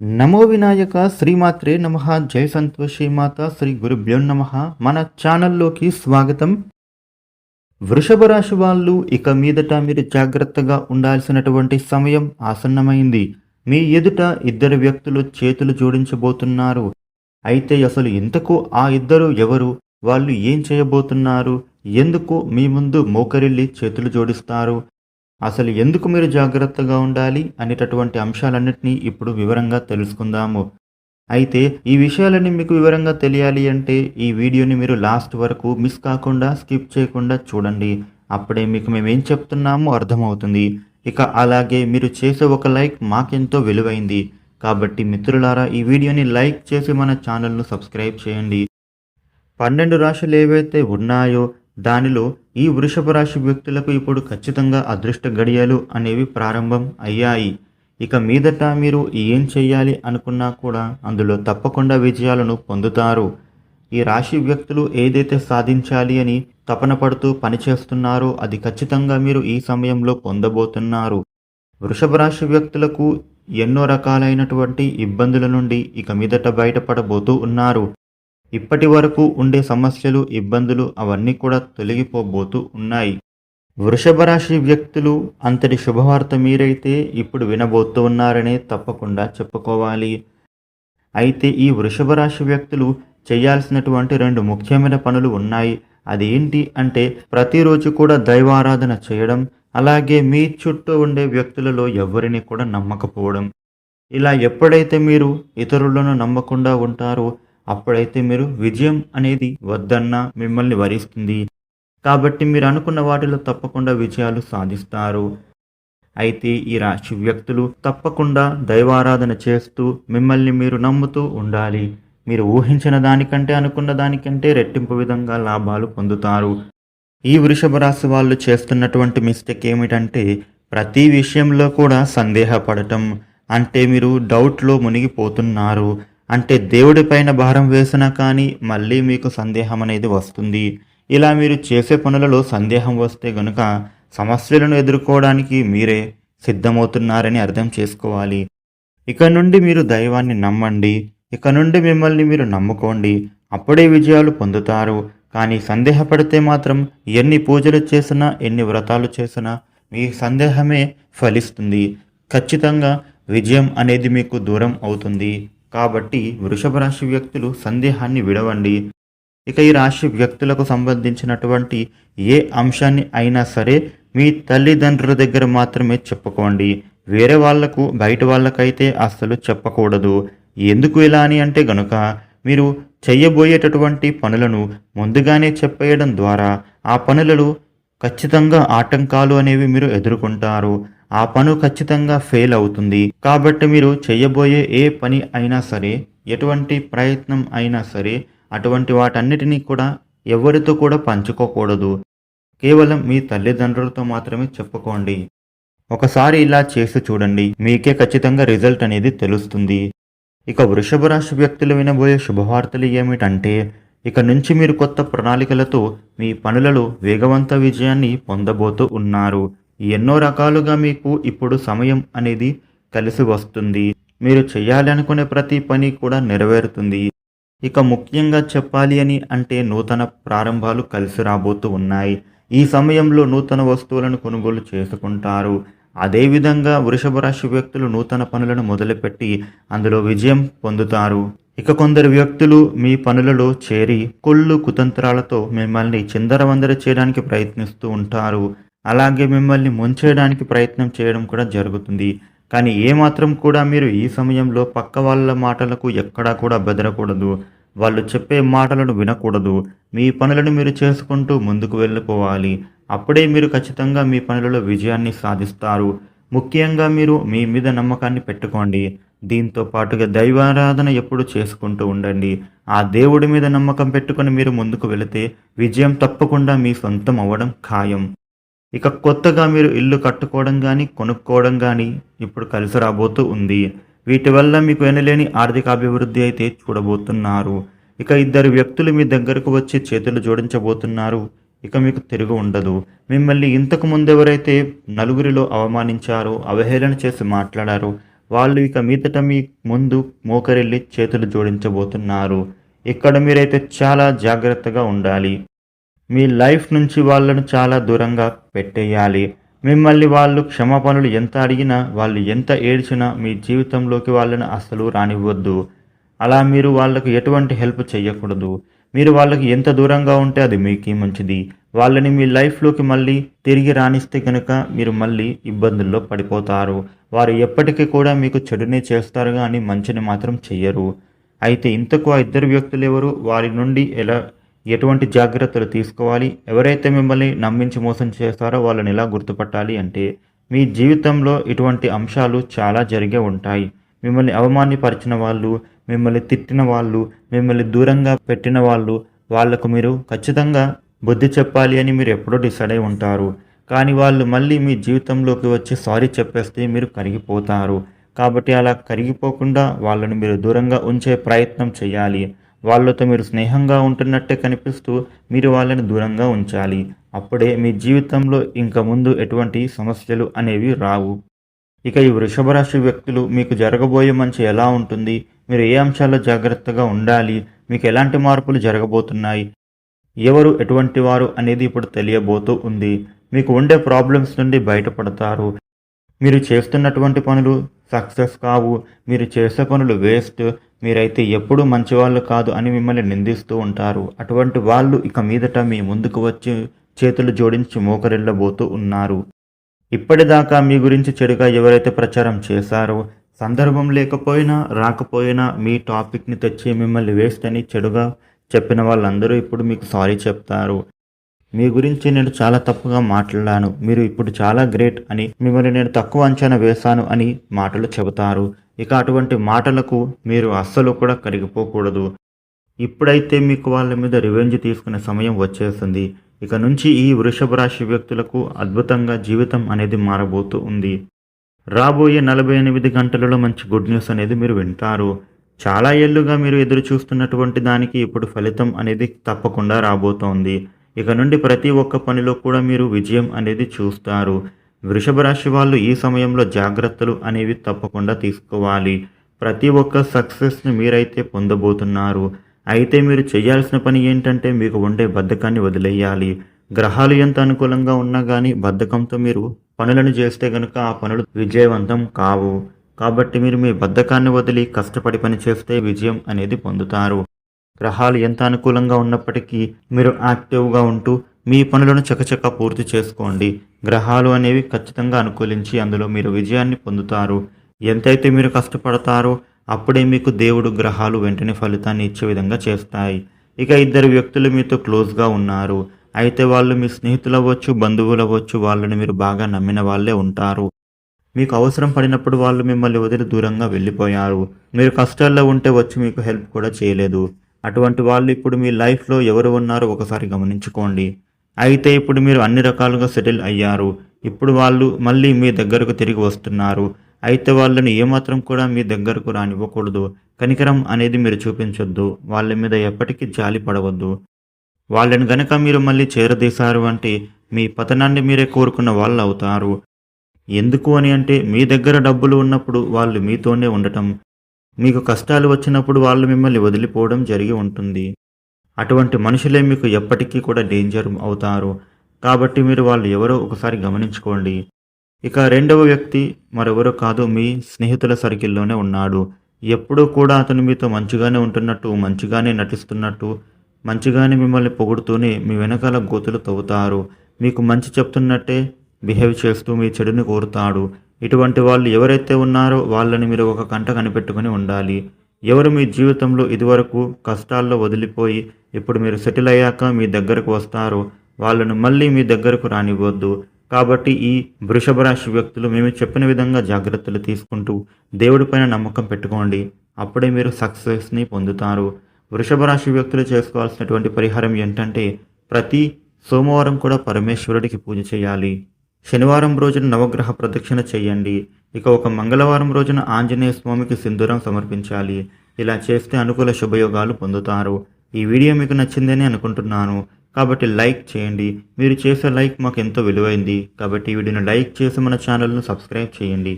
నమో వినాయక శ్రీమాత్రే నమ జై సంతోషి మాత శ్రీ గురుభ్యో నమ. మన ఛానల్లోకి స్వాగతం. వృషభ రాశి వాళ్ళు ఇక మీదట మీరు జాగ్రత్తగా ఉండాల్సినటువంటి సమయం ఆసన్నమైంది. మీ ఎదుట ఇద్దరు వ్యక్తులు చేతులు జోడించబోతున్నారు. అయితే అసలు ఇంతకు ఆ ఇద్దరు ఎవరు? వాళ్ళు ఏం చేయబోతున్నారు? ఎందుకు మీ ముందు మోకరిల్లి చేతులు జోడిస్తారు? అసలు ఎందుకు మీరు జాగ్రత్తగా ఉండాలి అనేటటువంటి అంశాలన్నింటినీ ఇప్పుడు వివరంగా తెలుసుకుందాము. అయితే ఈ విషయాలన్నీ మీకు వివరంగా తెలియాలి అంటే ఈ వీడియోని మీరు లాస్ట్ వరకు మిస్ కాకుండా స్కిప్ చేయకుండా చూడండి. అప్పుడే మీకు మేము ఏం చెప్తున్నామో అర్థమవుతుంది. ఇక అలాగే మీరు చేసే ఒక లైక్ మాకెంతో విలువైంది. కాబట్టి మిత్రులారా ఈ వీడియోని లైక్ చేసి మన ఛానల్ను సబ్స్క్రైబ్ చేయండి. పన్నెండు రాశులు ఏవైతే ఉన్నాయో దానిలో ఈ వృషభ రాశి వ్యక్తులకు ఇప్పుడు ఖచ్చితంగా అదృష్ట గడియలు అనేవి ప్రారంభం అయ్యాయి. ఇక మీదట మీరు ఏం చేయాలి అనుకున్నా కూడా అందులో తప్పకుండా విజయాలను పొందుతారు. ఈ రాశి వ్యక్తులు ఏదైతే సాధించాలి అని తపన పడుతూ పనిచేస్తున్నారో అది ఖచ్చితంగా మీరు ఈ సమయంలో పొందబోతున్నారు. వృషభ రాశి వ్యక్తులకు ఎన్నో రకాలైనటువంటి ఇబ్బందుల నుండి ఇక మీదట బయటపడబోతూ ఉన్నారు. ఇప్పటి వరకు ఉండే సమస్యలు ఇబ్బందులు అవన్నీ కూడా తొలగిపోబోతూ ఉన్నాయి. వృషభ రాశి వ్యక్తులు అంతటి శుభవార్త మీరైతే ఇప్పుడు వినబోతూ ఉన్నారనే తప్పకుండా చెప్పుకోవాలి. అయితే ఈ వృషభ రాశి వ్యక్తులు చేయాల్సినటువంటి రెండు ముఖ్యమైన పనులు ఉన్నాయి. అదేంటి అంటే ప్రతిరోజు కూడా దైవారాధన చేయడం అలాగే మీ చుట్టూ ఉండే వ్యక్తులలో ఎవరిని కూడా నమ్మకపోవడం. ఇలా ఎప్పుడైతే మీరు ఇతరులను నమ్మకుండా ఉంటారో అప్పుడైతే మీరు విజయం అనేది వద్దన్నా మిమ్మల్ని వరిస్తుంది. కాబట్టి మీరు అనుకున్న వాటిలో తప్పకుండా విజయాలు సాధిస్తారు. అయితే ఈ రాశి వ్యక్తులు తప్పకుండా దైవారాధన చేస్తూ మిమ్మల్ని మీరు నమ్ముతూ ఉండాలి. మీరు ఊహించిన దానికంటే అనుకున్న దానికంటే రెట్టింపు విధంగా లాభాలు పొందుతారు. ఈ వృషభ రాశి వాళ్ళు చేస్తున్నటువంటి మిస్టేక్ ఏమిటంటే ప్రతి విషయంలో కూడా సందేహపడటం. అంటే మీరు డౌట్లో మునిగిపోతున్నారు. అంటే దేవుడిపైన భారం వేసినా కానీ మళ్ళీ మీకు సందేహం అనేది వస్తుంది. ఇలా మీరు చేసే పనులలో సందేహం వస్తే గనుక సమస్యలను ఎదుర్కోవడానికి మీరే సిద్ధమవుతున్నారని అర్థం చేసుకోవాలి. ఇక నుండి మీరు దైవాన్ని నమ్మండి. ఇక నుండి మిమ్మల్ని మీరు నమ్ముకోండి. అప్పుడే విజయాలు పొందుతారు. కానీ సందేహపడితే మాత్రం ఎన్ని పూజలు చేసినా ఎన్ని వ్రతాలు చేసినా మీ సందేహమే ఫలిస్తుంది. ఖచ్చితంగా విజయం అనేది మీకు దూరం అవుతుంది. కాబట్టి వృషభ రాశి వ్యక్తులు సందేహాన్ని విడవండి. ఇక ఈ రాశి వ్యక్తులకు సంబంధించినటువంటి ఏ అంశాన్ని అయినా సరే మీ తల్లిదండ్రుల దగ్గర మాత్రమే చెప్పుకోండి. వేరే వాళ్ళకు బయట వాళ్ళకైతే అస్సలు చెప్పకూడదు. ఎందుకు ఇలా అని అంటే గనుక మీరు చెయ్యబోయేటటువంటి పనులను ముందుగానే చెప్పేయడం ద్వారా ఆ పనులలో ఖచ్చితంగా ఆటంకాలు అనేవి మీరు ఎదుర్కొంటారు. ఆ పను ఖచ్చితంగా ఫెయిల్ అవుతుంది. కాబట్టి మీరు చేయబోయే ఏ పని అయినా సరే ఎటువంటి ప్రయత్నం అయినా సరే అటువంటి వాటన్నిటినీ కూడా ఎవరితో కూడా పంచుకోకూడదు. కేవలం మీ తల్లిదండ్రులతో మాత్రమే చెప్పుకోండి. ఒకసారి ఇలా చేసి చూడండి. మీకే ఖచ్చితంగా రిజల్ట్ అనేది తెలుస్తుంది. ఇక వృషభ రాశి వ్యక్తులు వినబోయే శుభవార్తలు ఏమిటంటే ఇక నుంచి మీరు కొత్త ప్రణాళికలతో మీ పనులలో వేగవంత విజయాన్ని పొందబోతూ ఉన్నారు. ఎన్నో రకాలుగా మీకు ఇప్పుడు సమయం అనేది కలిసి వస్తుంది. మీరు చేయాలనుకునే ప్రతి పని కూడా నెరవేరుతుంది. ఇక ముఖ్యంగా చెప్పాలి అని అంటే నూతన ప్రారంభాలు కలిసి రాబోతూ ఉన్నాయి. ఈ సమయంలో నూతన వస్తువులను కొనుగోలు చేసుకుంటారు. అదేవిధంగా వృషభ రాశి వ్యక్తులు నూతన పనులను మొదలుపెట్టి అందులో విజయం పొందుతారు. ఇక కొందరు వ్యక్తులు మీ పనులలో చేరి కొళ్ళు కుతంత్రాలతో మిమ్మల్ని చిందరవందర చేయడానికి ప్రయత్నిస్తూ ఉంటారు. అలాగే మిమ్మల్ని ముంచేయడానికి ప్రయత్నం చేయడం కూడా జరుగుతుంది. కానీ ఏమాత్రం కూడా మీరు ఈ సమయంలో పక్క వాళ్ళ మాటలకు ఎక్కడా కూడా బెదరకూడదు. వాళ్ళు చెప్పే మాటలను వినకూడదు. మీ పనులను మీరు చేసుకుంటూ ముందుకు వెళ్ళిపోవాలి. అప్పుడే మీరు ఖచ్చితంగా మీ పనులలో విజయాన్ని సాధిస్తారు. ముఖ్యంగా మీరు మీ మీద నమ్మకాన్ని పెట్టుకోండి. దీంతో పాటుగా దైవారాధన ఎప్పుడు చేసుకుంటూ ఉండండి. ఆ దేవుడి మీద నమ్మకం పెట్టుకొని మీరు ముందుకు వెళితే విజయం తప్పకుండా మీ సొంతం అవ్వడం ఖాయం. ఇక కొత్తగా మీరు ఇల్లు కట్టుకోవడం కానీ కొనుక్కోవడం కానీ ఇప్పుడు కలిసి రాబోతూ ఉంది. వీటి వల్ల మీకు ఎనలేని ఆర్థిక అభివృద్ధి అయితే చూడబోతున్నారు. ఇక ఇద్దరు వ్యక్తులు మీ దగ్గరకు వచ్చి చేతులు జోడించబోతున్నారు. ఇక మీకు తిరుగు ఉండదు. మిమ్మల్ని ఇంతకు ముందెవరైతే నలుగురిలో అవమానించారో అవహేళన చేసి మాట్లాడారో వాళ్ళు ఇక మీదట మీ ముందు మోకరిల్లి చేతులు జోడించబోతున్నారు. ఇక్కడ మీరైతే చాలా జాగ్రత్తగా ఉండాలి. మీ లైఫ్ నుంచి వాళ్ళను చాలా దూరంగా పెట్టేయాలి. మిమ్మల్ని వాళ్ళు క్షమాపణలు ఎంత అడిగినా వాళ్ళు ఎంత ఏడ్చినా మీ జీవితంలోకి వాళ్ళని అస్సలు రానివ్వద్దు. అలా మీరు వాళ్ళకు ఎటువంటి హెల్ప్ చేయకూడదు. మీరు వాళ్ళకి ఎంత దూరంగా ఉంటే అది మీకే మంచిది. వాళ్ళని మీ లైఫ్లోకి మళ్ళీ తిరిగి రాణిస్తే కనుక మీరు మళ్ళీ ఇబ్బందుల్లో పడిపోతారు. వారు ఎప్పటికీ కూడా మీకు చెడునే చేస్తారు కానీ మంచిని మాత్రం చెయ్యరు. అయితే ఇంతకు ఆ ఇద్దరు వ్యక్తులు ఎవరు? వారి నుండి ఎలా ఎటువంటి జాగ్రత్తలు తీసుకోవాలి? ఎవరైతే మిమ్మల్ని నమ్మించి మోసం చేస్తారో వాళ్ళని ఎలా గుర్తుపట్టాలి అంటే మీ జీవితంలో ఇటువంటి అంశాలు చాలా జరిగే ఉంటాయి. మిమ్మల్ని అవమానపరిచిన వాళ్ళు మిమ్మల్ని తిట్టిన వాళ్ళు మిమ్మల్ని దూరంగా పెట్టిన వాళ్ళు వాళ్ళకు మీరు ఖచ్చితంగా బుద్ధి చెప్పాలి అని మీరు ఎప్పుడో డిసైడ్ అయి ఉంటారు. కానీ వాళ్ళు మళ్ళీ మీ జీవితంలోకి వచ్చి సారీ చెప్పేస్తే మీరు కరిగిపోతారు. కాబట్టి అలా కరిగిపోకుండా వాళ్ళని మీరు దూరంగా ఉంచే ప్రయత్నం చేయాలి. వాళ్ళతో మీరు స్నేహంగా ఉంటున్నట్టే కనిపిస్తూ మీరు వాళ్ళని దూరంగా ఉంచాలి. అప్పుడే మీ జీవితంలో ఇంక ముందు ఎటువంటి సమస్యలు అనేవి రావు. ఇక ఈ వృషభ రాశి వ్యక్తులు మీకు జరగబోయే మంచి ఎలా ఉంటుంది? మీరు ఏ అంశాల్లో జాగ్రత్తగా ఉండాలి? మీకు ఎలాంటి మార్పులు జరగబోతున్నాయి? ఎవరు ఎటువంటి వారు అనేది ఇప్పుడు తెలియబోతూ ఉంది. మీకు ఉండే ప్రాబ్లమ్స్ నుండి బయటపడతారు. మీరు చేస్తున్నటువంటి పనులు సక్సెస్ కావు. మీరు చేసే పనులు వేస్ట్. మీరైతే ఎప్పుడూ మంచివాళ్ళు కాదు అని మిమ్మల్ని నిందిస్తూ ఉంటారు. అటువంటి వాళ్ళు ఇక మీదట మీ ముందుకు వచ్చి చేతులు జోడించి మోకరిల్లబోతూ ఉన్నారు. ఇప్పటిదాకా మీ గురించి చెడుగా ఎవరైతే ప్రచారం చేశారో సందర్భం లేకపోయినా రాకపోయినా మీ టాపిక్ని తెచ్చి మిమ్మల్ని వేస్ట్ అని చెడుగా చెప్పిన వాళ్ళందరూ ఇప్పుడు మీకు సారీ చెప్తారు. మీ గురించి నేను చాలా తప్పుగా మాట్లాడాను. మీరు ఇప్పుడు చాలా గ్రేట్ అని మిమ్మల్ని నేను తక్కువ అంచనా వేశాను అని మాటలు చెబుతారు. ఇక అటువంటి మాటలకు మీరు అస్సలు కూడా కరిగిపోకూడదు. ఇప్పుడైతే మీకు వాళ్ళ మీద రివెంజ్ తీసుకునే సమయం వచ్చేస్తుంది ఇక నుంచి ఈ వృషభ రాశి వ్యక్తులకు అద్భుతంగా జీవితం అనేది మారబోతూ ఉంది. రాబోయే నలభై ఎనిమిది గంటలలో మంచి గుడ్ న్యూస్ అనేది మీరు వింటారు. చాలా ఏళ్ళుగా మీరు ఎదురు చూస్తున్నటువంటి దానికి ఇప్పుడు ఫలితం అనేది తప్పకుండా రాబోతోంది. ఇక నుండి ప్రతి ఒక్క పనిలో కూడా మీరు విజయం అనేది చూస్తారు. వృషభ రాశి వాళ్ళు ఈ సమయంలో జాగ్రత్తలు అనేవి తప్పకుండా తీసుకోవాలి. ప్రతి ఒక్క సక్సెస్ని మీరైతే పొందబోతున్నారు. అయితే మీరు చేయాల్సిన పని ఏంటంటే మీకు ఉండే బద్ధకాన్ని వదిలేయాలి. గ్రహాలు ఎంత అనుకూలంగా ఉన్నా కానీ బద్ధకంతో మీరు పనులను చేస్తే కనుక ఆ పనులు విజయవంతం కావు. కాబట్టి మీరు మీ బద్ధకాన్ని వదిలి కష్టపడి పని చేస్తే విజయం అనేది పొందుతారు. గ్రహాలు ఎంత అనుకూలంగా ఉన్నప్పటికీ మీరు యాక్టివ్గా ఉంటూ మీ పనులను చకచక పూర్తి చేసుకోండి. గ్రహాలు అనేవి ఖచ్చితంగా అనుకూలించి అందులో మీరు విజయాన్ని పొందుతారు. ఎంతైతే మీరు కష్టపడతారో అప్పుడే మీకు దేవుడు గ్రహాలు వెంటనే ఫలితాన్ని ఇచ్చే విధంగా చేస్తాయి. ఇక ఇద్దరు వ్యక్తులు మీతో క్లోజ్గా ఉన్నారు. అయితే వాళ్ళు మీ స్నేహితులు అవ్వచ్చు బంధువులు అవ్వచ్చు వాళ్ళని మీరు బాగా నమ్మిన వాళ్ళే ఉంటారు. మీకు అవసరం పడినప్పుడు వాళ్ళు మిమ్మల్ని వదిలి దూరంగా వెళ్ళిపోయారు. మీరు కష్టాల్లో ఉంటే వచ్చి మీకు హెల్ప్ కూడా చేయలేదు. అటువంటి వాళ్ళు ఇప్పుడు మీ లైఫ్లో ఎవరు ఉన్నారో ఒకసారి గమనించుకోండి. అయితే ఇప్పుడు మీరు అన్ని రకాలుగా సెటిల్ అయ్యారు. ఇప్పుడు వాళ్ళు మళ్ళీ మీ దగ్గరకు తిరిగి వస్తున్నారు. అయితే వాళ్ళని ఏమాత్రం కూడా మీ దగ్గరకు రానివ్వకూడదు. కనికరం అనేది మీరు చూపించొద్దు. వాళ్ళ మీద ఎప్పటికీ జాలి పడవద్దు. వాళ్ళని గనక మీరు మళ్ళీ చేరదీశారు అంటే మీ పతనాన్ని మీరే కోరుకున్న వాళ్ళు అవుతారు ఎందుకు అని అంటే మీ దగ్గర డబ్బులు ఉన్నప్పుడు వాళ్ళు మీతోనే ఉండటం. మీకు కష్టాలు వచ్చినప్పుడు వాళ్ళు మిమ్మల్ని వదిలిపోవడం జరిగి ఉంటుంది. అటువంటి మనుషులే మీకు ఎప్పటికీ కూడా డేంజర్ అవుతారు. కాబట్టి మీరు వాళ్ళు ఎవరో ఒకసారి గమనించుకోండి. ఇక రెండవ వ్యక్తి మరెవరో కాదు మీ స్నేహితుల సర్కిల్లోనే ఉన్నాడు. ఎప్పుడూ కూడా అతను మీతో మంచిగానే ఉంటున్నట్టు మంచిగానే నటిస్తున్నట్టు మంచిగానే మిమ్మల్ని పొగుడుతూనే మీ వెనకాల గోతులు తవ్వుతారు. మీకు మంచి చెప్తున్నట్టే బిహేవ్ చేస్తూ మీ చెడుని కోరుతాడు. ఇటువంటి వాళ్ళు ఎవరైతే ఉన్నారో వాళ్ళని మీరు ఒక కంట కనిపెట్టుకుని ఉండాలి. ఎవరు మీ జీవితంలో ఇదివరకు కష్టాల్లో వదిలిపోయి ఇప్పుడు మీరు సెటిల్ అయ్యాక మీ దగ్గరకు వస్తారో వాళ్ళను మళ్ళీ మీ దగ్గరకు రానివ్వద్దు. కాబట్టి ఈ వృషభ రాశి వ్యక్తులు మేము చెప్పిన విధంగా జాగ్రత్తలు తీసుకుంటూ దేవుడిపైన నమ్మకం పెట్టుకోండి. అప్పుడే మీరు సక్సెస్ని పొందుతారు. వృషభ రాశి వ్యక్తులు చేసుకోవాల్సినటువంటి పరిహారం ఏంటంటే ప్రతి సోమవారం కూడా పరమేశ్వరుడికి పూజ చేయాలి. శనివారం రోజున నవగ్రహ ప్రదక్షిణ చేయండి. ఇక ఒక మంగళవారం రోజున ఆంజనేయ స్వామికి సింధూరం సమర్పించాలి. ఇలా చేస్తే అనుకూల శుభయోగాలు పొందుతారు. ఈ వీడియో మీకు నచ్చిందని అనుకుంటున్నాను. కాబట్టి లైక్ చేయండి. మీరు చేసే లైక్ మాకు ఎంతో విలువైంది. కాబట్టి ఈ వీడియోని లైక్ చేసి మన ఛానల్ను సబ్స్క్రైబ్ చేయండి.